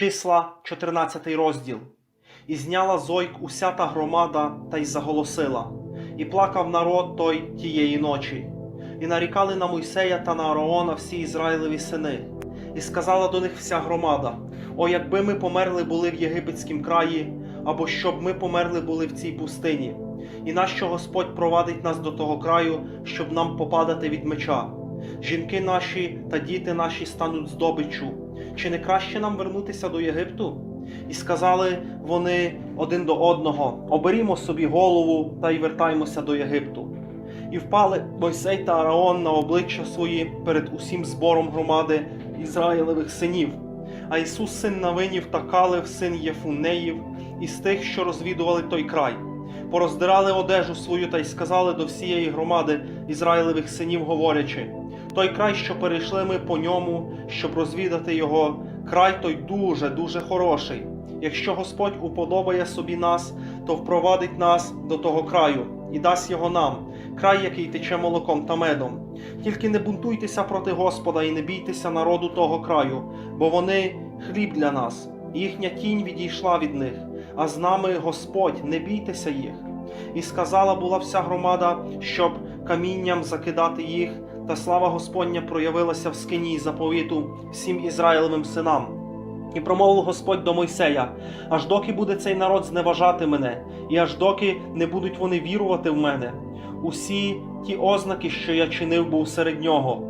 Числа, 14 розділ. І зняла зойк уся та громада та й заголосила, і плакав народ той тієї ночі. І нарікали на Мойсея та на Араона всі Ізраїлеві сини. І сказала до них вся громада: О, якби ми померли були в єгипетськім краї, або щоб ми померли були в цій пустині. І нащо Господь провадить нас до того краю, щоб нам попадати від меча? Жінки наші та діти наші стануть здобиччю. Чи не краще нам вернутися до Єгипту? І сказали вони один до одного: оберімо собі голову та й вертаймося до Єгипту. І впали Мойсей та Араон на обличчя свої перед усім збором громади Ізраїлевих синів. А Ісус, син Навинів та Калев, син Єфунеїв, із тих, що розвідували той край, пороздирали одежу свою та й сказали до всієї громади Ізраїлевих синів, говорячи: той край, що перейшли ми по ньому, щоб розвідати його, край той дуже, дуже хороший. Якщо Господь уподобає собі нас, то впровадить нас до того краю і дасть його нам, край, який тече молоком та медом. Тільки не бунтуйтеся проти Господа і не бійтеся народу того краю, бо вони хліб для нас, їхня тінь відійшла від них, а з нами Господь, не бійтеся їх. І сказала була вся громада, щоб камінням закидати їх, та слава Господня проявилася в скині заповіту всім Ізраїлевим синам. І промовив Господь до Мойсея: аж доки буде цей народ зневажати мене, і аж доки не будуть вони вірувати в мене. Усі ті ознаки, що я чинив, був серед нього.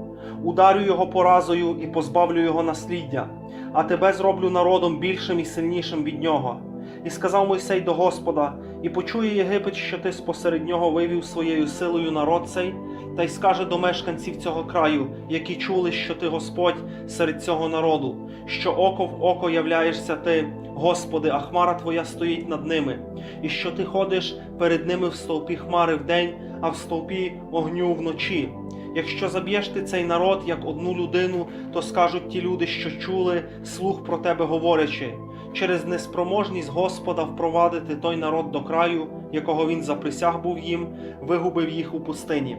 Ударю його поразою і позбавлю його насліддя, а тебе зроблю народом більшим і сильнішим від нього. І сказав Мойсей до Господа: І почує Єгипет, що ти спосеред нього вивів своєю силою народ цей, та й скаже до мешканців цього краю, які чули, що ти Господь серед цього народу, що око в око являєшся ти, Господи, а хмара твоя стоїть над ними, і що ти ходиш перед ними в стовпі хмари вдень, а в стовпі огню вночі. Якщо заб'єш ти цей народ як одну людину, то скажуть ті люди, що чули слух про тебе говорячи, через неспроможність Господа впровадити той народ до краю, якого він заприсяг був їм, вигубив їх у пустині.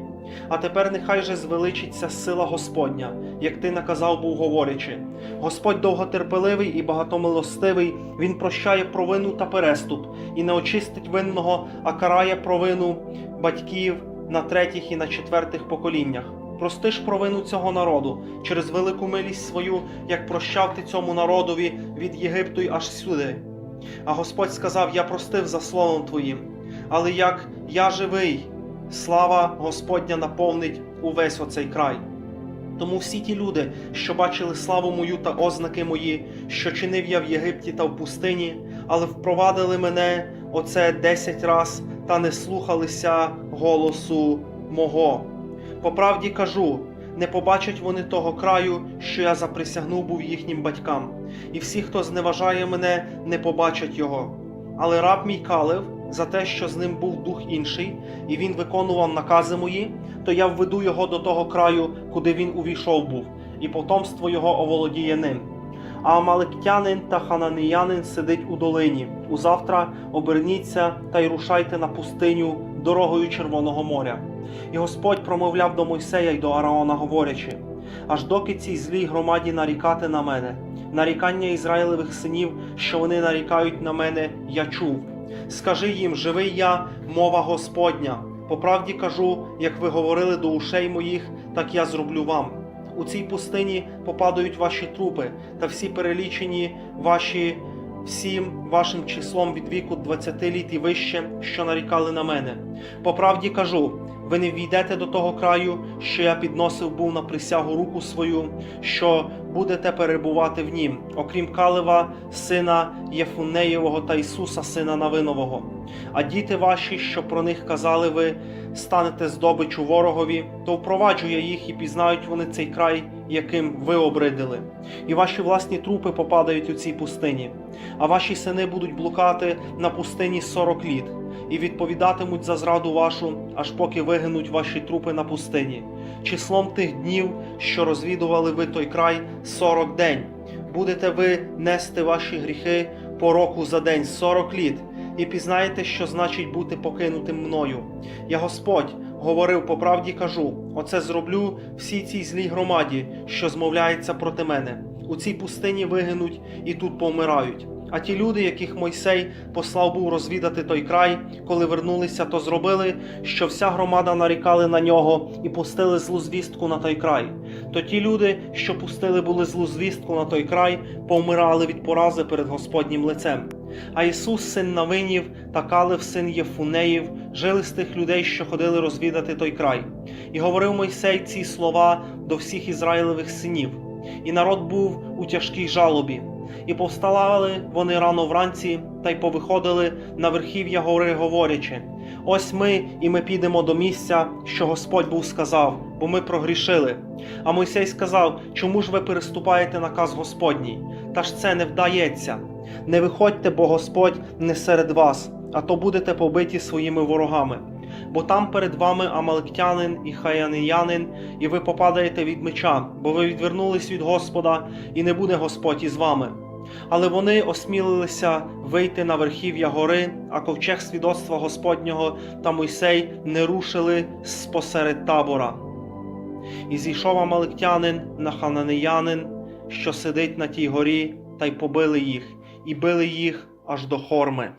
А тепер нехай же звеличиться сила Господня, як ти наказав був говорячи. Господь довготерпеливий і багатомилостивий, він прощає провину та переступ, і не очистить винного, а карає провину батьків на третіх і на четвертих поколіннях. Прости ж провину цього народу через велику милість свою, як прощав ти цьому народові від Єгипту й аж сюди. А Господь сказав: Я простив за словом твоїм, але як я живий, слава Господня наповнить увесь оцей край. Тому всі ті люди, що бачили славу мою та ознаки мої, що чинив я в Єгипті та в пустині, але впровадили мене оце десять раз та не слухалися голосу мого. По правді кажу, не побачать вони того краю, що я заприсягнув був їхнім батькам, і всі, хто зневажає мене, не побачать його. Але раб мій калив за те, що з ним був дух інший, і він виконував накази мої, то я введу його до того краю, куди він увійшов був, і потомство його оволодіє ним. А Амаликтянин та хананіянин сидить у долині. Узавтра оберніться та й рушайте на пустиню дорогою Червоного моря. І Господь промовляв до Мойсея й до Араона, говорячи: аж доки цій злій громаді нарікати на мене, нарікання Ізраїлевих синів, що вони нарікають на мене, я чув. Скажи їм, живий я, мова Господня. По правді кажу, як ви говорили до ушей моїх, так я зроблю вам. У цій пустині попадають ваші трупи, та всі перелічені ваші всім вашим числом від віку 20 літ і вище, що нарікали на мене. По правді кажу, ви не війдете до того краю, що я підносив був на присягу руку свою, що будете перебувати в нім, окрім Калева, сина Єфунеєвого та Ісуса, сина Навинового. А діти ваші, що про них казали ви, станете здобичу ворогові, то впроваджу я їх і пізнають вони цей край, яким ви обридили. І ваші власні трупи попадають у цій пустині, а ваші сини будуть блукати на пустині сорок літ, і відповідатимуть за зраду вашу, аж поки вигинуть ваші трупи на пустині. Числом тих днів, що розвідували ви той край, сорок день. Будете ви нести ваші гріхи по року за день сорок літ, і пізнаєте, що значить бути покинутим мною. Я Господь говорив по правді кажу: оце зроблю всій цій злій громаді, що змовляється проти мене. у цій пустині вигинуть і тут помирають. А ті люди, яких Мойсей послав був розвідати той край, коли вернулися, то зробили, що вся громада нарікали на нього і пустили злу звістку на той край. То ті люди, що пустили були злу звістку на той край, повмирали від порази перед Господнім лицем. А Ісус, син Навинів та Калев, син Єфунеїв, жили з тих людей, що ходили розвідати той край. І говорив Мойсей ці слова до всіх Ізраїлевих синів. І народ був у тяжкій жалобі. І повставали вони рано вранці та й повиходили на верхів'я гори, говорячи: Ось ми, і ми підемо до місця, що Господь був сказав, бо ми прогрішили. А Мойсей сказав: Чому ж ви переступаєте наказ Господній? Та ж це не вдається. Не виходьте, бо Господь не серед вас, а то будете побиті своїми ворогами. Бо там перед вами амалектянин і хаянеянин, і ви попадаєте від меча, бо ви відвернулись від Господа, і не буде Господь із вами. Але вони осмілилися вийти на верхів'я гори, а ковчег свідоцтва Господнього та Мойсей не рушили спосеред табора. І зійшов амалектянин на хананеянин, що сидить на тій горі, та й побили їх, і били їх аж до хорми.